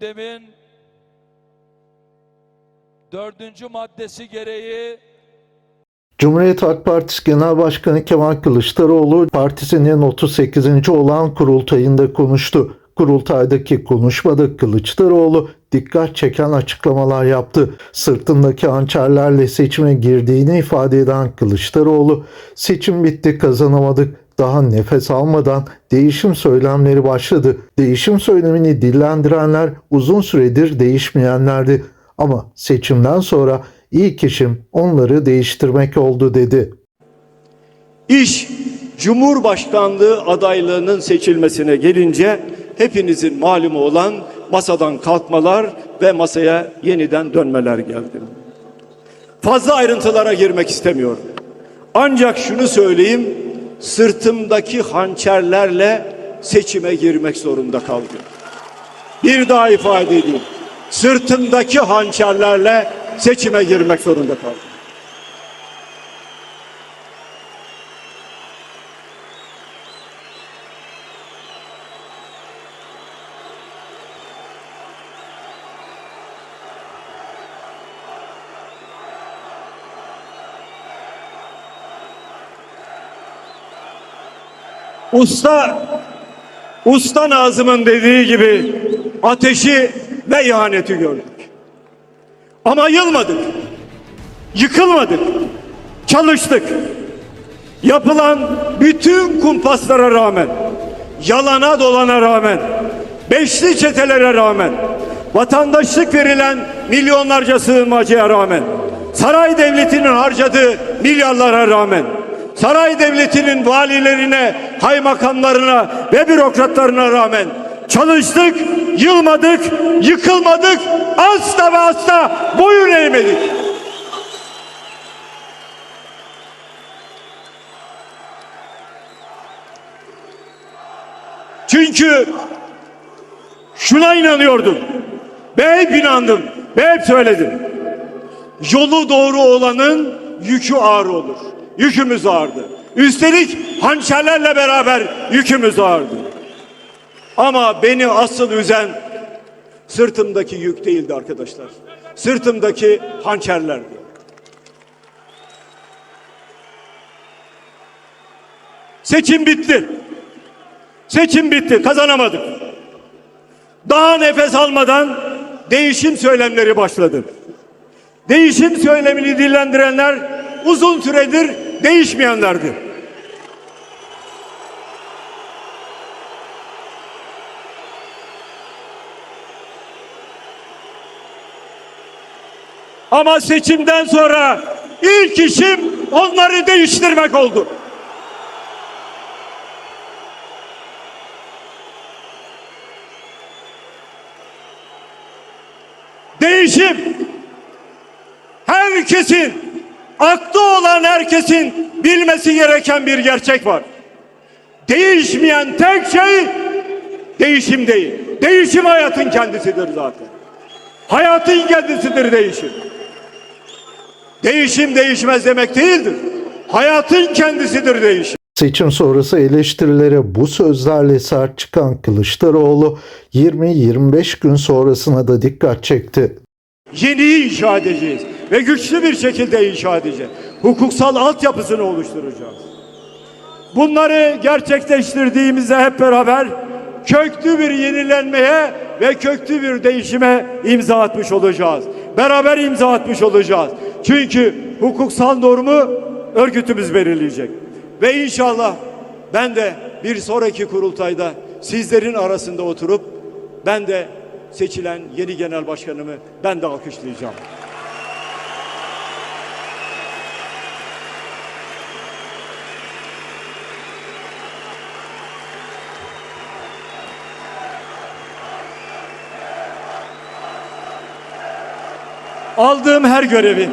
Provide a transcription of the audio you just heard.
gündemin dördüncü maddesi gereği Cumhuriyet Halk Partisi Genel Başkanı Kemal Kılıçdaroğlu partisinin 38. olan kurultayında konuştu. Kurultaydaki konuşmada Kılıçdaroğlu dikkat çeken açıklamalar yaptı. Sırtındaki hançerlerle seçime girdiğini ifade eden Kılıçdaroğlu, "Seçim bitti, kazanamadık daha nefes almadan değişim söylemleri başladı. Değişim söylemini dillendirenler uzun süredir değişmeyenlerdi. Ama seçimden sonra ilk işim onları değiştirmek oldu dedi. İş Cumhurbaşkanlığı adaylığının seçilmesine gelince hepinizin malumu olan masadan kalkmalar ve masaya yeniden dönmeler geldi. Fazla ayrıntılara girmek istemiyorum. Ancak şunu söyleyeyim, sırtımdaki hançerlerle seçime girmek zorunda kaldım. Bir daha ifade edeyim. Sırtımdaki hançerlerle seçime girmek zorunda kaldım. Usta Usta Nazım'ın dediği gibi ateşi ve ihaneti gördük. Ama yılmadık. Yıkılmadık. Çalıştık. Yapılan bütün kumpaslara rağmen, yalana dolana rağmen, beşli çetelere rağmen, vatandaşlık verilen milyonlarca sığınmacıya rağmen, saray devletinin harcadığı milyarlara rağmen, saray devletinin valilerine, kaymakamlarına ve bürokratlarına rağmen çalıştık, yılmadık, yıkılmadık, asla ve asla boyun eğmedik. Çünkü şuna inanıyordum. Ve hep inandım. Ve hep söyledim. Yolu doğru olanın yükü ağır olur. Yükümüz ağırdı. Üstelik hançerlerle beraber yükümüz ağırdı. Ama beni asıl üzen sırtımdaki yük değildi arkadaşlar. Sırtımdaki hançerlerdi. Seçim bitti. Seçim bitti. Kazanamadık. Daha nefes almadan değişim söylemleri başladı. Değişim söylemini dillendirenler uzun süredir değişmeyenlerdi. Ama seçimden sonra ilk işim onları değiştirmek oldu. Değişim herkesin aklı olan herkesin bilmesi gereken bir gerçek var. Değişmeyen tek şey değişim değil. Değişim hayatın kendisidir zaten. Hayatın kendisidir değişim. Değişim değişmez demek değildir. Hayatın kendisidir değişim. Seçim sonrası eleştirilere bu sözlerle sert çıkan Kılıçdaroğlu 20-25 gün sonrasına da dikkat çekti. Yeniyi inşa edeceğiz ve güçlü bir şekilde inşa edeceğiz. Hukuksal altyapısını oluşturacağız. Bunları gerçekleştirdiğimizde hep beraber köklü bir yenilenmeye ve köklü bir değişime imza atmış olacağız. Beraber imza atmış olacağız. Çünkü hukuksal normu örgütümüz belirleyecek. Ve inşallah ben de bir sonraki kurultayda sizlerin arasında oturup ben de seçilen yeni genel başkanımı ben de alkışlayacağım. Aldığım her görevi